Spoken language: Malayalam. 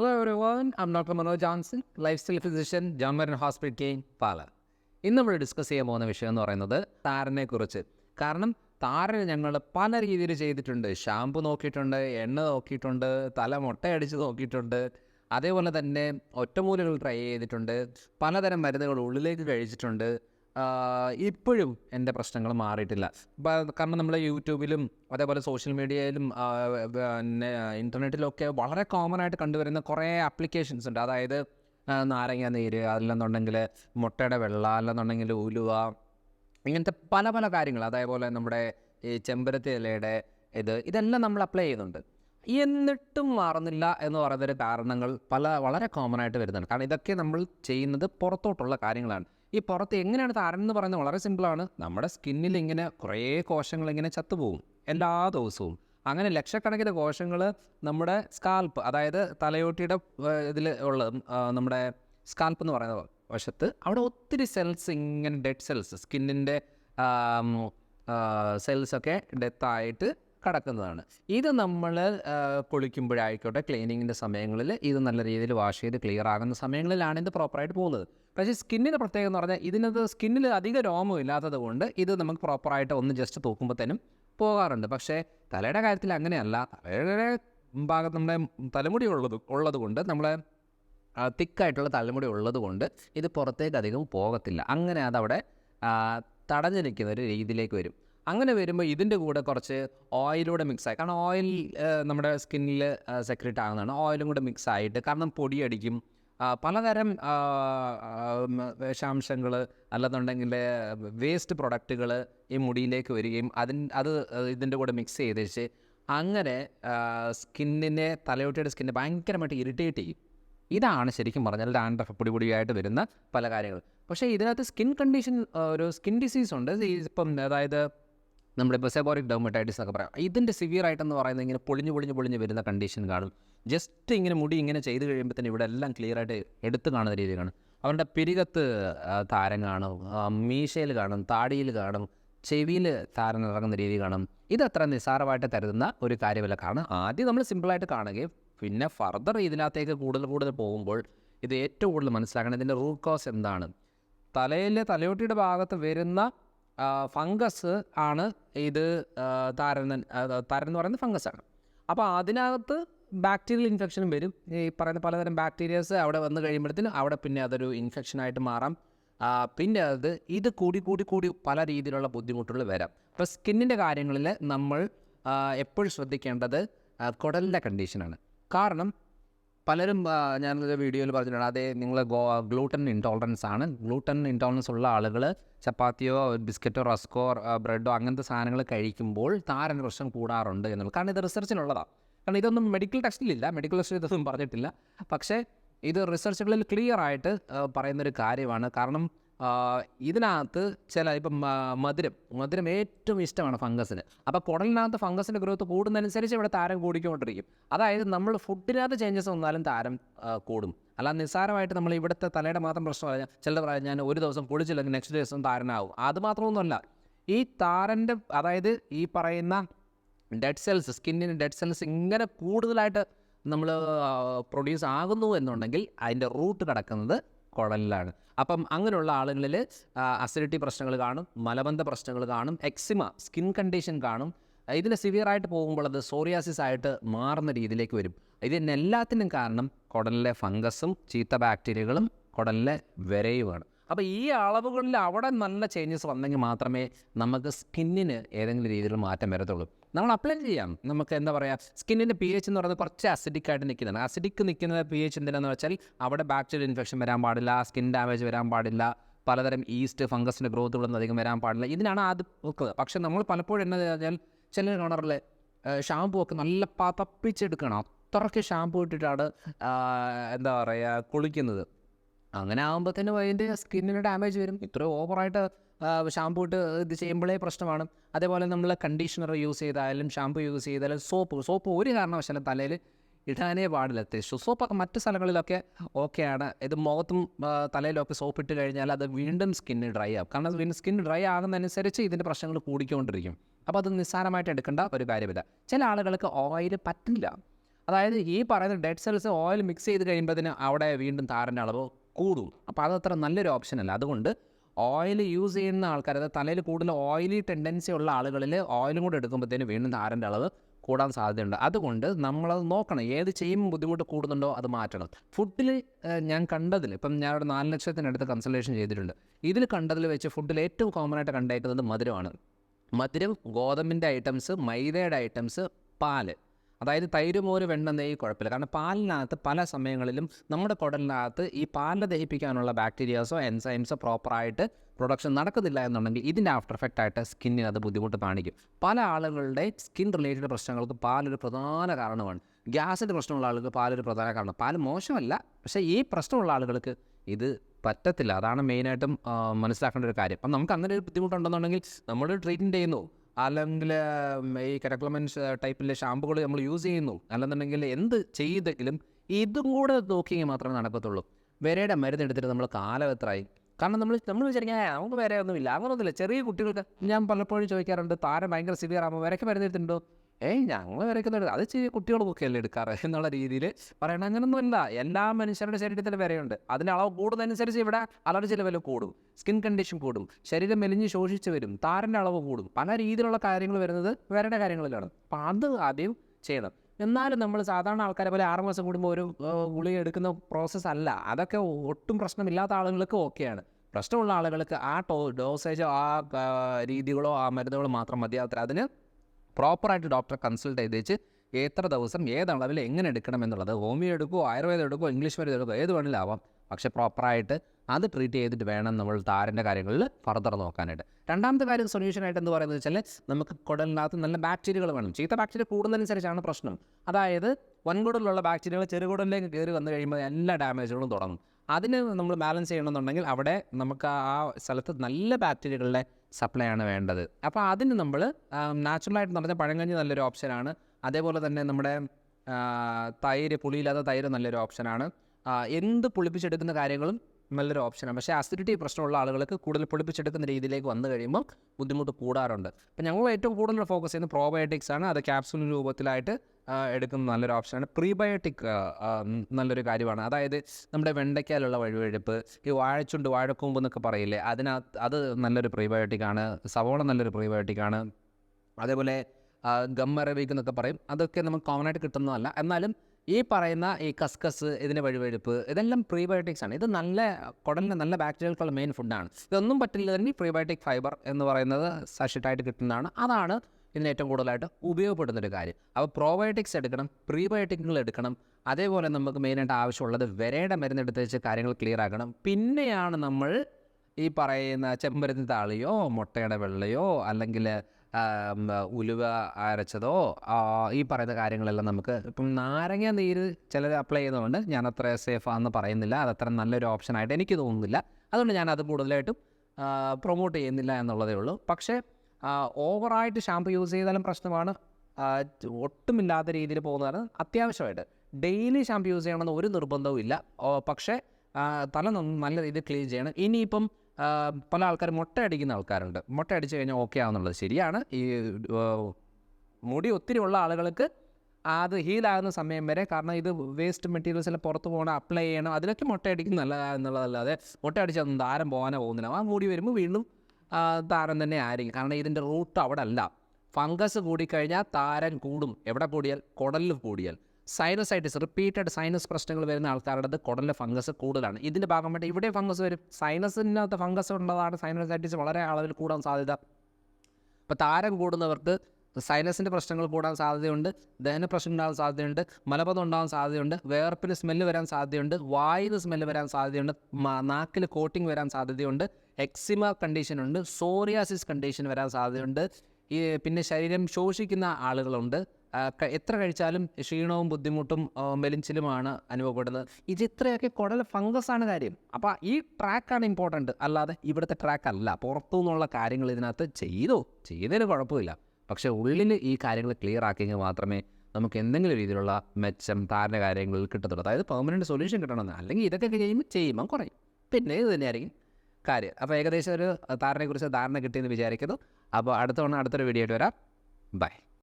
Hello everyone I'm doctor Manoj Johnson lifestyle physician ജോൺമരൻ hospital കെയിൻ പാല ഇന്ന് നമ്മൾ ഡിസ്കസ് ചെയ്യാൻ പോകുന്ന വിഷയം എന്ന് പറയുന്നത് താരനെക്കുറിച്ച്. കാരണം താരനെ ഞങ്ങൾ പല രീതിയിൽ ചെയ്തിട്ടുണ്ട്. ഷാമ്പു നോക്കിയിട്ടുണ്ട് എണ്ണ നോക്കിയിട്ടുണ്ട് തല മുട്ടയടിച്ച് നോക്കിയിട്ടുണ്ട്. അതേപോലെ തന്നെ ഒറ്റമൂലുകൾ ട്രൈ ചെയ്തിട്ടുണ്ട്. പലതരം മരുന്നുകൾ ഉള്ളിലേക്ക് കഴിച്ചിട്ടുണ്ട്. ഇപ്പോഴും എന്റെ പ്രശ്നങ്ങൾ മാറിയിട്ടില്ല. കാരണം നമ്മൾ യൂട്യൂബിലും അതേപോലെ സോഷ്യൽ മീഡിയയിലും പിന്നെ ഇന്റർനെറ്റിലൊക്കെ വളരെ കോമൺ ആയിട്ട് കണ്ടുവരുന്ന കുറേ ആപ്ലിക്കേഷൻസ് ഉണ്ട്. അതായത് നാരങ്ങ നീര് അല്ലെന്നുണ്ടെങ്കിൽ മുട്ടയുടെ വെള്ള അല്ലെന്നുണ്ടെങ്കിൽ ഉലുവ ഇങ്ങനത്തെ പല പല കാര്യങ്ങൾ. അതേപോലെ നമ്മുടെ ഈ ചെമ്പരത്തി ഇലയുടെ ഇത് ഇതെല്ലാം നമ്മൾ അപ്ലൈ ചെയ്യുന്നുണ്ട്. എന്നിട്ടും മാറുന്നില്ല എന്ന് പറയുന്നൊരു കാരണങ്ങൾ പല വളരെ കോമൺ ആയിട്ട് വരുന്നുണ്ട്. കാരണം ഇതൊക്കെ നമ്മൾ ചെയ്യുന്നത് പുറത്തോട്ടുള്ള കാര്യങ്ങളാണ്. ഈ പുറത്ത് എങ്ങനെയാണ് താരൻ എന്ന് പറയുന്നത് വളരെ സിമ്പിളാണ് നമ്മുടെ സ്കിന്നിൽ ഇങ്ങനെ കുറേ കോശങ്ങൾ ഇങ്ങനെ ചത്തുപോകും എല്ലാ ദിവസവും. അങ്ങനെ ലക്ഷക്കണക്കിന് കോശങ്ങൾ നമ്മുടെ സ്കാൽപ്പ് അതായത് തലയോട്ടിയുടെ ഇതിൽ ഉള്ള നമ്മുടെ സ്കാൽപ്പ് എന്ന് പറയുന്ന വശത്ത് അവിടെ ഒത്തിരി സെൽസ് ഇങ്ങനെ ഡെഡ് സെൽസ് സ്കിന്നിന്റെ സെൽസൊക്കെ ഡെത്തായിട്ട് കിടക്കുന്നതാണ്. ഇത് നമ്മൾ കുളിക്കുമ്പോഴായിക്കോട്ടെ ക്ലീനിങ്ങിന്റെ സമയങ്ങളിൽ ഇത് നല്ല രീതിയിൽ വാഷ് ചെയ്ത് ക്ലിയർ ആകുന്ന സമയങ്ങളിലാണ് ഇത് പ്രോപ്പറായിട്ട് പോകുന്നത്. പക്ഷേ സ്കിന്നിന്റെ പ്രത്യേകത എന്ന് പറഞ്ഞാൽ ഇതിനകത്ത് സ്കിന്നിൽ അധിക രോമം ഇല്ലാത്തത് കൊണ്ട് ഇത് നമുക്ക് പ്രോപ്പറായിട്ട് ഒന്ന് ജസ്റ്റ് തൂക്കുമ്പോഴത്തേനും പോകാറുണ്ട്. പക്ഷേ തലയുടെ കാര്യത്തിൽ അങ്ങനെയല്ല. തലയുടെ ഭാഗത്ത് നമ്മുടെ തലമുടി ഉള്ളത് ഉള്ളത് കൊണ്ട് നമ്മളെ തിക്കായിട്ടുള്ള തലമുടി ഉള്ളത് കൊണ്ട് ഇത് പുറത്തേക്ക് അധികം പോകത്തില്ല. അങ്ങനെ അതവിടെ തടഞ്ഞു നിൽക്കുന്ന ഒരു രീതിയിലേക്ക് വരും. അങ്ങനെ വരുമ്പോൾ ഇതിന്റെ കൂടെ കുറച്ച് ഓയിലൂടെ മിക്സായി കാരണം ഓയിൽ നമ്മുടെ സ്കിന്നിൽ സെക്രറ്റ് ആകുന്നതാണ് ഓയിലും കൂടെ മിക്സ് ആയിട്ട് കാരണം പൊടിയടിക്കും. പലതരം വിഷാംശങ്ങൾ അല്ലെന്നുണ്ടെങ്കിൽ വേസ്റ്റ് പ്രൊഡക്റ്റുകൾ ഈ മുടിയിലേക്ക് വരികയും അതിൻ അത് ഇതിന്റെ കൂടെ മിക്സ് ചെയ്തേച്ച് അങ്ങനെ സ്കിന്നിനെ തലയോട്ടിയുടെ സ്കിന്നെ ഭയങ്കരമായിട്ട് ഇറിറ്റേറ്റ് ചെയ്യും. ഇതാണ് ശരിക്കും പറഞ്ഞാൽ ഡാൻഡ്രഫ് പൊടി പൊടിയായിട്ട് വരുന്ന പല കാര്യങ്ങൾ. പക്ഷേ ഇതിനകത്ത് സ്കിൻ കണ്ടീഷൻ ഒരു സ്കിൻ ഡിസീസ് ഉണ്ട് ഇപ്പം അതായത് നമ്മളിപ്പോൾ സെബോറിക് ഡെർമറ്റൈറ്റിസ് എന്നൊക്കെ പറയാം. ഇതിന്റെ സിവിയർ ആയിട്ടെന്ന് പറയുന്നത് ഇങ്ങനെ പൊളിഞ്ഞ് പൊളിഞ്ഞ് പൊളിഞ്ഞ് വരുന്ന കണ്ടീഷൻ കാണും. ജസ്റ്റ് ഇങ്ങനെ മുടി ഇങ്ങനെ ചെയ്ത് കഴിയുമ്പോൾ തന്നെ ഇവിടെ എല്ലാം ക്ലിയർ ആയിട്ട് എടുത്ത് കാണുന്ന രീതി കാണും. അവരുടെ പിരികത്ത് താരം കാണും മീശയിൽ കാണും താടിയിൽ കാണും ചെവിയിൽ താരം ഇറങ്ങുന്ന രീതി കാണും. ഇതത്ര നിസ്സാരമായിട്ട് കരുതുന്ന ഒരു കാര്യമല്ല. കാരണം ആദ്യം നമ്മൾ സിമ്പിളായിട്ട് കാണുകയും പിന്നെ ഫർദർ ഇതിനകത്തേക്ക് കൂടുതൽ കൂടുതൽ പോകുമ്പോൾ ഇത് ഏറ്റവും കൂടുതൽ മനസ്സിലാക്കണം ഇതിന്റെ റൂട്ട് കോസ് എന്താണ്. തലയിലെ തലയോട്ടിയുടെ ഭാഗത്ത് വരുന്ന ഫംഗസ് ആണ് ഇത് താരൻ താരൻ എന്ന് പറയുന്നത് ആണ്. അപ്പോൾ അതിനകത്ത് ബാക്ടീരിയൽ ഇൻഫെക്ഷനും വരും. ഈ പറയുന്ന പലതരം ബാക്ടീരിയസ് അവിടെ വന്നു കഴിയുമ്പോഴത്തേനും അവിടെ പിന്നെ അതൊരു ഇൻഫെക്ഷനായിട്ട് മാറാം. പിന്നെ അത് ഇത് കൂടി കൂടി കൂടി പല രീതിയിലുള്ള ബുദ്ധിമുട്ടുകൾ വരാം. ഇപ്പോൾ സ്കിന്നിന്റെ കാര്യങ്ങളിൽ നമ്മൾ എപ്പോഴും ശ്രദ്ധിക്കേണ്ടത് കുടലിന്റെ കണ്ടീഷനാണ്. കാരണം പലരും ഞാനൊരു വീഡിയോയിൽ പറഞ്ഞിട്ടുണ്ട്. അതേ നിങ്ങൾ ഗ്ലൂട്ടൻ ഇൻടോളറൻസ് ആണ്. ഗ്ലൂട്ടൻ ഇൻടോളറൻസ് ഉള്ള ആളുകൾ ചപ്പാത്തിയോ ബിസ്ക്കറ്റോ റസ്കോ ബ്രെഡോ അങ്ങനത്തെ സാധനങ്ങൾ കഴിക്കുമ്പോൾ താരൻ പ്രശ്നം കൂടാറുണ്ട് എന്നുള്ളത്. കാരണം ഇത് റിസർച്ചിനുള്ളതാണ് കാരണം ഇതൊന്നും മെഡിക്കൽ ടെസ്റ്റിലില്ല. മെഡിക്കൽ ടെസ്റ്റിൽ ഇതൊന്നും പറഞ്ഞിട്ടില്ല. പക്ഷേ ഇത് റിസർച്ചുകളിൽ ക്ലിയർ ആയിട്ട് പറയുന്നൊരു കാര്യമാണ്. കാരണം ഇതിനകത്ത് ചില ഇപ്പം മധുരം. മധുരം ഏറ്റവും ഇഷ്ടമാണ് ഫംഗസിന്. അപ്പോൾ കുടലിനകത്ത് ഫംഗസിന്റെ ഗ്രോത്ത് കൂടുന്നതനുസരിച്ച് ഇവിടെ താരം കൂടിക്കൊണ്ടിരിക്കും. അതായത് നമ്മൾ ഫുഡിനകത്ത് ചേഞ്ചസ് വന്നാലും താരം കൂടും. അല്ല നിസ്സാരമായിട്ട് നമ്മൾ ഇവിടുത്തെ തലയുടെ മാത്രം പ്രശ്നമല്ല. ചിലർ പറയാം ഞാൻ ഒരു ദിവസം കുളിച്ചില്ലെങ്കിൽ നെക്സ്റ്റ് ദിവസം താരനാവും. അത് മാത്രമൊന്നുമല്ല. ഈ താരന്റെ അതായത് ഈ പറയുന്ന ഡെഡ് സെൽസ് സ്കിന്നിന് ഡെഡ് സെൽസ് ഇങ്ങനെ കൂടുതലായിട്ട് നമ്മൾ പ്രൊഡ്യൂസ് ആകുന്നു എന്നുണ്ടെങ്കിൽ അതിന്റെ റൂട്ട് കിടക്കുന്നത് കുടലിലാണ്. അപ്പം അങ്ങനെയുള്ള ആളുകളിൽ അസിഡിറ്റി പ്രശ്നങ്ങൾ കാണും മലബന്ധ പ്രശ്നങ്ങൾ കാണും എക്സിമ സ്കിൻ കണ്ടീഷൻ കാണും. ഇതിന് സിവിയറായിട്ട് പോകുമ്പോൾ അത് സോറിയാസിസ് ആയിട്ട് മാറുന്ന രീതിയിലേക്ക് വരും. ഇതിനെല്ലാത്തിനും കാരണം കുടലിലെ ഫംഗസും ചീത്ത ബാക്ടീരിയകളും കുടലിലെ വിരയുമാണ്. അപ്പോൾ ഈ അളവുകളിൽ അവിടെ നല്ല ചേഞ്ചസ് വന്നെങ്കിൽ മാത്രമേ നമുക്ക് സ്കിന്നിന് ഏതെങ്കിലും രീതിയിൽ മാറ്റം വരത്തുള്ളൂ. നമ്മൾ അപ്ലൈ ചെയ്യാം. നമുക്ക് എന്താ പറയുക സ്കിന്നിന്റെ പി എച്ച് എന്ന് പറയുന്നത് കുറച്ച് അസിഡിക് ആയിട്ട് നിൽക്കുന്നതാണ്. അസിഡിക് നിൽക്കുന്ന പി എച്ച് എന്തിനാന്ന് വെച്ചാൽ അവിടെ ബാക്ടീരിയൽ ഇൻഫെക്ഷൻ വരാൻ പാടില്ല സ്കിൻ ഡാമേജ് വരാൻ പാടില്ല പലതരം ഈസ്റ്റ് ഫംഗസിന്റെ ഗ്രോത്ത് ഇവിടെ അധികം വരാൻ പാടില്ല. ഇതിനാണ് അത് നോക്കുന്നത്. പക്ഷേ നമ്മൾ പലപ്പോഴും എന്നാ വെച്ചാൽ ചില കാണാറിലെ ഷാമ്പു ഒക്കെ നല്ല പതപ്പിച്ചെടുക്കണം അത്രയ്ക്ക് ഷാമ്പു ഇട്ടിട്ടാണ് എന്താ പറയുക കുളിക്കുന്നത്. അങ്ങനെ ആകുമ്പോൾ തന്നെ അതിന്റെ സ്കിന്നിന് ഡാമേജ് വരും. ഇത്രയും ഓവറായിട്ട് ഷാമ്പു ഇട്ട് ഇത് ചെയ്യുമ്പോഴേ പ്രശ്നമാണ്. അതേപോലെ നമ്മൾ കണ്ടീഷണർ യൂസ് ചെയ്താലും ഷാമ്പൂ യൂസ് ചെയ്താലും സോപ്പ് സോപ്പ് ഒരു കാരണവശാലും തലയിൽ ഇടാനേ പാടില്ല. ടിഷ്യൂ സോപ്പൊക്കെ മറ്റ് സ്ഥലങ്ങളിലൊക്കെ ഓക്കെയാണ് ഇത് മുഖത്തും തലയിലൊക്കെ സോപ്പ് ഇട്ട് കഴിഞ്ഞാൽ അത് വീണ്ടും സ്കിന്ന് ഡ്രൈ ആകും കാരണം വീണ്ടും സ്കിന്ന് ഡ്രൈ ആകുന്നതനുസരിച്ച് ഇതിന്റെ പ്രശ്നങ്ങൾ കൂടിക്കൊണ്ടിരിക്കും. അപ്പോൾ അത് നിസ്സാരമായിട്ട് എടുക്കേണ്ട ഒരു കാര്യമില്ല. ചില ആളുകൾക്ക് ഓയിൽ പറ്റില്ല. അതായത് ഈ പറയുന്ന ഡെഡ് സെൽസ് ഓയിൽ മിക്സ് ചെയ്ത് കഴിയുമ്പോൾ അവിടെ വീണ്ടും താരന്റെ അളവ് കൂടും. അപ്പോൾ അതത്ര നല്ലൊരു ഓപ്ഷൻ അല്ല. അതുകൊണ്ട് ഓയിൽ യൂസ് ചെയ്യുന്ന ആൾക്കാർ അതായത് തലയിൽ കൂടുതൽ ഓയിലി ടെൻഡൻസി ഉള്ള ആളുകളിൽ ഓയിലും കൂടെ എടുക്കുമ്പോഴത്തേന് വീണ്ടും ധാരന്റെ അളവ് കൂടാൻ സാധ്യതയുണ്ട്. അതുകൊണ്ട് നമ്മളത് നോക്കണം. ഏത് ചെയ്യുമ്പോൾ ബുദ്ധിമുട്ട് കൂടുന്നുണ്ടോ അത് മാറ്റണം. ഫുഡിൽ ഞാൻ കണ്ടതിൽ ഇപ്പം ഞാൻ ഒരു നാല് ലക്ഷത്തിനടുത്ത് കൺസൾട്ടേഷൻ ചെയ്തിട്ടുണ്ട്. ഇതിൽ കണ്ടതിൽ വെച്ച് ഫുഡിൽ ഏറ്റവും കോമൺ ആയിട്ട് കണ്ടേക്കുന്നത് മധുരമാണ്. മധുരം ഗോതമ്പിന്റെ ഐറ്റംസ് മൈദയുടെ ഐറ്റംസ് പാൽ. അതായത് തൈര് മോര് വെണ്ണ നെയ്യ് കുഴപ്പമില്ല. കാരണം പാലിനകത്ത് പല സമയങ്ങളിലും നമ്മുടെ കുടലിനകത്ത് ഈ പാലിനെ ദഹിപ്പിക്കാനുള്ള ബാക്ടീരിയാസോ എൻസൈംസോ പ്രോപ്പറായിട്ട് പ്രൊഡക്ഷൻ നടക്കുന്നില്ല എന്നുണ്ടെങ്കിൽ ഇതിന്റെ ആഫ്റ്റർ എഫക്റ്റ് ആയിട്ട് സ്കിന്നിന് അത് ബുദ്ധിമുട്ട് കാണിക്കും. പല ആളുകളുടെ സ്കിൻ റിലേറ്റഡ് പ്രശ്നങ്ങൾക്ക് പാലൊരു പ്രധാന കാരണമാണ്. ഗ്യാസിന്റെ പ്രശ്നമുള്ള ആളുകൾക്ക് പാലൊരു പ്രധാന കാരണം. പാൽ മോശമല്ല പക്ഷേ ഈ പ്രശ്നമുള്ള ആളുകൾക്ക് ഇത് പറ്റത്തില്ല. അതാണ് മെയിനായിട്ടും മനസ്സിലാക്കേണ്ട ഒരു കാര്യം. അപ്പം നമുക്ക് അങ്ങനെ ഒരു ബുദ്ധിമുട്ടുണ്ടെന്നുണ്ടെങ്കിൽ നമ്മൾ ട്രീറ്റ്മെന്റ് ചെയ്യുന്നു. അല്ലെങ്കിൽ ഈ കരക്ലമൻസ് ടൈപ്പിലെ ഷാമ്പുകൾ നമ്മൾ യൂസ് ചെയ്യുന്നു. അല്ലെന്നുണ്ടെങ്കിൽ എന്ത് ചെയ്തെങ്കിലും ഇതും കൂടെ നോക്കിയെങ്കിൽ മാത്രമേ നടക്കത്തുള്ളൂ. വരയുടെ മരുന്ന് എടുത്തിട്ട് നമ്മൾ കാലം എത്രയായി കാരണം നമ്മൾ നമ്മൾ വിചാരിക്കാൻ "ഏ, നമുക്ക് വരെ ഒന്നുമില്ല അങ്ങനൊന്നുമില്ല. ചെറിയ കുട്ടികൾക്ക് ഞാൻ പലപ്പോഴും ചോദിക്കാറുണ്ട് താരം ഭയങ്കര സിവിയർ ആകുമ്പോൾ വരയ്ക്ക് മരുന്ന് എടുത്തിട്ടുണ്ടോ? ഏയ് ഞങ്ങൾ വരയ്ക്കുന്നുണ്ട് അത് ചെറിയ കുട്ടികൾക്കൊക്കെ അല്ലേ എടുക്കാറ് എന്നുള്ള രീതിയിൽ പറയണ അങ്ങനൊന്നുമില്ല. എല്ലാ മനുഷ്യരുടെ ശരീരത്തിൽ വരെയുണ്ട്. അതിന്റെ അളവ് കൂടുന്നതനുസരിച്ച് ഇവിടെ അലർജി ലെവൽ കൂടും. സ്കിൻ കണ്ടീഷൻ കൂടും. ശരീരം മെലിഞ്ഞ് ശോഷിച്ച് വരും. താരന്റെ അളവ് കൂടും. പല രീതിയിലുള്ള കാര്യങ്ങൾ വരുന്നത് വരയുടെ കാര്യങ്ങളിലാണ്. അപ്പം അത് ആദ്യം ചെയ്യണം. എന്നാലും നമ്മൾ സാധാരണ ആൾക്കാരെ പോലെ ആറ് മാസം കൂടുമ്പോൾ ഒരു ഗുളിക എടുക്കുന്ന പ്രോസസ്സ് അല്ല. അതൊക്കെ ഒട്ടും പ്രശ്നമില്ലാത്ത ആളുകൾക്ക് ഓക്കെയാണ്. പ്രശ്നമുള്ള ആളുകൾക്ക് ആ ടോ ഡോസേജോ ആ രീതികളോ ആ മരുന്നുകളോ മാത്രം മതിയാകത്തില്ല അതിന് പ്രോപ്പറായിട്ട് ഡോക്ടറെ കൺസൾട്ട് ചെയ്തേച്ച് എത്ര ദിവസം ഏതളവിൽ എങ്ങനെ എടുക്കണം എന്നുള്ളത് ഹോമിയോ എടുക്കുമോ ആയുർവേദം എടുക്കുമോ ഇംഗ്ലീഷ് മരുന്ന് എടുക്കുമോ ഏത് വേണമെങ്കിലും ആവാം പക്ഷേ പ്രോപ്പറായിട്ട് അത് ട്രീറ്റ് ചെയ്തിട്ട് വേണം നമ്മൾ താരന്റെ കാര്യങ്ങളിൽ ഫർദർ നോക്കാനായിട്ട്. രണ്ടാമത്തെ കാര്യം സൊല്യൂഷനായിട്ട് എന്ന് പറയുന്നത് വെച്ചാൽ നമുക്ക് കുടലിനകത്ത് നല്ല ബാക്ടീരിയകൾ വേണം. ചീത്ത ബാക്ടീരിയ കൂടുന്നതനുസരിച്ചാണ് പ്രശ്നം. അതായത് വൻകുടലിലുള്ള ബാക്ടീരിയകൾ ചെറുകുടലിലേക്ക് കയറി വന്നു കഴിയുമ്പോൾ എല്ലാ ഡാമേജുകളും തുടങ്ങും. അതിന് നമ്മൾ ബാലൻസ് ചെയ്യണമെന്നുണ്ടെങ്കിൽ അവിടെ നമുക്ക് ആ സ്ഥലത്ത് നല്ല ബാക്ടീരിയകളുടെ സപ്ലൈ ആണ് വേണ്ടത്. അപ്പോൾ അതിന് നമ്മൾ നാച്ചുറലായിട്ട് നടന്ന പഴങ്കഞ്ഞി നല്ലൊരു ഓപ്ഷനാണ് അതേപോലെ തന്നെ നമ്മുടെ തൈര് പുളിയില്ലാത്ത തൈര് നല്ലൊരു ഓപ്ഷനാണ് എന്ത് പുളിപ്പിച്ചെടുക്കുന്ന കാര്യങ്ങളും നല്ലൊരു ഓപ്ഷനാണ് പക്ഷേ അസിഡിറ്റി പ്രശ്നമുള്ള ആളുകൾക്ക് കൂടുതൽ പുളിപ്പിച്ചെടുക്കുന്ന രീതിയിലേക്ക് വന്നു കഴിയുമ്പോൾ ബുദ്ധിമുട്ട് കൂടാറുണ്ട്. അപ്പോൾ ഞങ്ങൾ ഏറ്റവും കൂടുതൽ ഫോക്കസ് ചെയ്യുന്നത് പ്രോബയോട്ടിക്സ് ആണ്. അത് ക്യാപ്സൂൾ രൂപത്തിലായിട്ട് ആ, എടുക്കുന്ന നല്ലൊരു ഓപ്ഷനാണ് പ്രീബയോട്ടിക് നല്ലൊരു കാര്യമാണ്. അതായത് നമ്മുടെ വെണ്ടയ്ക്കാലുള്ള വഴുവഴുപ്പ് ഈ വാഴച്ചുണ്ട് വാഴക്കൂമ്പ് എന്നൊക്കെ പറയില്ലേ അതിനകത്ത് അത് നല്ലൊരു പ്രീബയോട്ടിക്കാണ് സവോള നല്ലൊരു പ്രീബയോട്ടിക്കാണ് അതേപോലെ ഗമ്മറബിക്ക് എന്നൊക്കെ പറയും. അതൊക്കെ നമുക്ക് കോമൺ ആയിട്ട് കിട്ടുന്നതല്ല. എന്നാലും ഈ പറയുന്ന ഈ കസ്കസ് ഇതിന്റെ വഴുവഴുപ്പ് ഇതെല്ലാം പ്രീബയോട്ടിക്സ് ആണ്. ഇത് നല്ല കുടലിന് നല്ല ബാക്ടീരിയകൾക്കുള്ള മെയിൻ ഫുഡാണ് ഇതൊന്നും പറ്റില്ല. തന്നെ പ്രീബയോട്ടിക് ഫൈബർ എന്ന് പറയുന്നത് സഷിറ്റായിട്ട് കിട്ടുന്നതാണ്. അതാണ് ഇതിന് ഏറ്റവും കൂടുതലായിട്ട് ഉപയോഗപ്പെടുന്ന ഒരു കാര്യം. അപ്പോൾ പ്രോബയോട്ടിക്സ് എടുക്കണം പ്രീബയോട്ടിക്കുകൾ എടുക്കണം. അതേപോലെ നമുക്ക് മെയിനായിട്ട് ആവശ്യമുള്ളത് വരേണ്ട മരുന്ന് എടുത്ത് വെച്ച് കാര്യങ്ങൾ ക്ലിയർ ആക്കണം. പിന്നെയാണ് നമ്മൾ ഈ പറയുന്ന ചെമ്പരത്തി താളിയോ മുട്ടയുടെ വെള്ളയോ അല്ലെങ്കിൽ ഉലുവ അരച്ചതോ ഈ പറയുന്ന കാര്യങ്ങളെല്ലാം നമുക്ക് ഇപ്പം നാരങ്ങ നീര് ചിലർ അപ്ലൈ ചെയ്യുന്നതുകൊണ്ട് ഞാൻ അത്ര സേഫാന്ന് പറയുന്നില്ല. അത് അത്ര നല്ലൊരു ഓപ്ഷനായിട്ട് എനിക്ക് തോന്നുന്നില്ല. അതുകൊണ്ട് ഞാൻ അത് കൂടുതലായിട്ടും പ്രൊമോട്ട് ചെയ്യുന്നില്ല എന്നുള്ളതേ ഉള്ളൂ. പക്ഷേ ഓവറായിട്ട് ഷാമ്പു യൂസ് ചെയ്താലും പ്രശ്നമാണ്. ഒട്ടുമില്ലാത്ത രീതിയിൽ പോകുന്നതാണ് അത്യാവശ്യമായിട്ട്. ഡെയിലി ഷാമ്പു യൂസ് ചെയ്യണമെന്ന് ഒരു നിർബന്ധവും ഇല്ല. പക്ഷേ തല നല്ല രീതിയിൽ ക്ലീൻ ചെയ്യണം. ഇനിയിപ്പം പല ആൾക്കാർ മുട്ട അടിക്കുന്ന ആൾക്കാരുണ്ട്. മുട്ട അടിച്ചു കഴിഞ്ഞാൽ ഓക്കെ ആവുന്നുള്ളത് ശരിയാണ്. ഈ മുടി ഒത്തിരി ഉള്ള ആളുകൾക്ക് അത് ഹീലാകുന്ന സമയം വരെ കാരണം ഇത് വേസ്റ്റ് മെറ്റീരിയൽസ് എല്ലാം പുറത്ത് പോകണം അപ്ലൈ ചെയ്യണം അതിലൊക്കെ മുട്ട അടിക്കുന്ന നല്ലതാ എന്നുള്ളതല്ലാതെ മുട്ട അടിച്ചൊന്നും ധാരം പോകാനോ പോകുന്നില്ല. ആ മുടി വരുമ്പോൾ വീണ്ടും താരം തന്നെ ആയിരിക്കും. കാരണം ഇതിന്റെ റൂട്ട് അവിടെ അല്ല ഫംഗസ് കൂടിക്കഴിഞ്ഞാൽ താരൻ കൂടും. എവിടെ കൂടിയാൽ? കുടലിൽ കൂടിയാൽ. സൈനസൈറ്റിസ് റിപ്പീറ്റഡ് സൈനസ് പ്രശ്നങ്ങൾ വരുന്ന ആൾക്കാരുടെ കുടലിലെ ഫംഗസ് കൂടുതലാണ്. ഇതിന്റെ ഭാഗമായിട്ട് ഇവിടെ ഫംഗസ് വരും. സൈനസിനകത്ത് ഫംഗസ് ഉള്ളതാണ്. സൈനസൈറ്റിസ് വളരെ അളവിൽ കൂടാൻ സാധ്യത. ഇപ്പോൾ താരം കൂടുന്നവർക്ക് സൈനസിന്റെ പ്രശ്നങ്ങൾ കൂടാൻ സാധ്യതയുണ്ട് ദഹന പ്രശ്നം ഉണ്ടാകാൻ സാധ്യതയുണ്ട് മലബന്ധം ഉണ്ടാകാൻ സാധ്യതയുണ്ട് വേർപ്പിന് സ്മെല്ല് വരാൻ സാധ്യതയുണ്ട് വായുവിന് സ്മെല്ല് വരാൻ സാധ്യതയുണ്ട് നാക്കിൽ കോട്ടിങ് വരാൻ സാധ്യതയുണ്ട് എക്സിമ കണ്ടീഷൻ ഉണ്ട് സോറിയാസിസ് കണ്ടീഷൻ വരാൻ സാധ്യതയുണ്ട് ഈ പിന്നെ ശരീരം ശോഷിക്കുന്ന ആളുകളുണ്ട്. എത്ര കഴിച്ചാലും ക്ഷീണവും ബുദ്ധിമുട്ടും മെലിഞ്ചിലുമാണ് അനുഭവപ്പെടുന്നത്. ഇത് ഇത്രയൊക്കെ കുടൽ ആണ് കാര്യം. അപ്പോൾ ഈ ട്രാക്കാണ് ഇമ്പോർട്ടന്റ് അല്ലാതെ ഇവിടുത്തെ ട്രാക്ക് അല്ല. പുറത്തു നിന്നുള്ള കാര്യങ്ങൾ ഇതിനകത്ത് ചെയ്തു? ചെയ്തതിന് കുഴപ്പമില്ല. പക്ഷേ ഉള്ളിൽ ഈ കാര്യങ്ങൾ ക്ലിയർ ആക്കിയെങ്കിൽ മാത്രമേ നമുക്ക് എന്തെങ്കിലും രീതിയിലുള്ള മെച്ചം താരണ കാര്യങ്ങളിൽ കിട്ടത്തുള്ളൂ. അതായത് പെർമനന്റ് സൊല്യൂഷൻ കിട്ടണമെന്ന്. അല്ലെങ്കിൽ ഇതൊക്കെ ചെയ്യുമ്പോൾ ചെയ്യുമ്പോൾ കുറയും. പിന്നെ ഇത് തന്നെയായിരിക്കും കാര്യം. അപ്പോൾ ഏകദേശം ഒരു താരനെക്കുറിച്ച് ധാരണ കിട്ടിയെന്ന് വിചാരിക്കുന്നു. അപ്പോൾ അടുത്ത തവണ അടുത്തൊരു വീഡിയോ ആയിട്ട് വരാം. ബൈ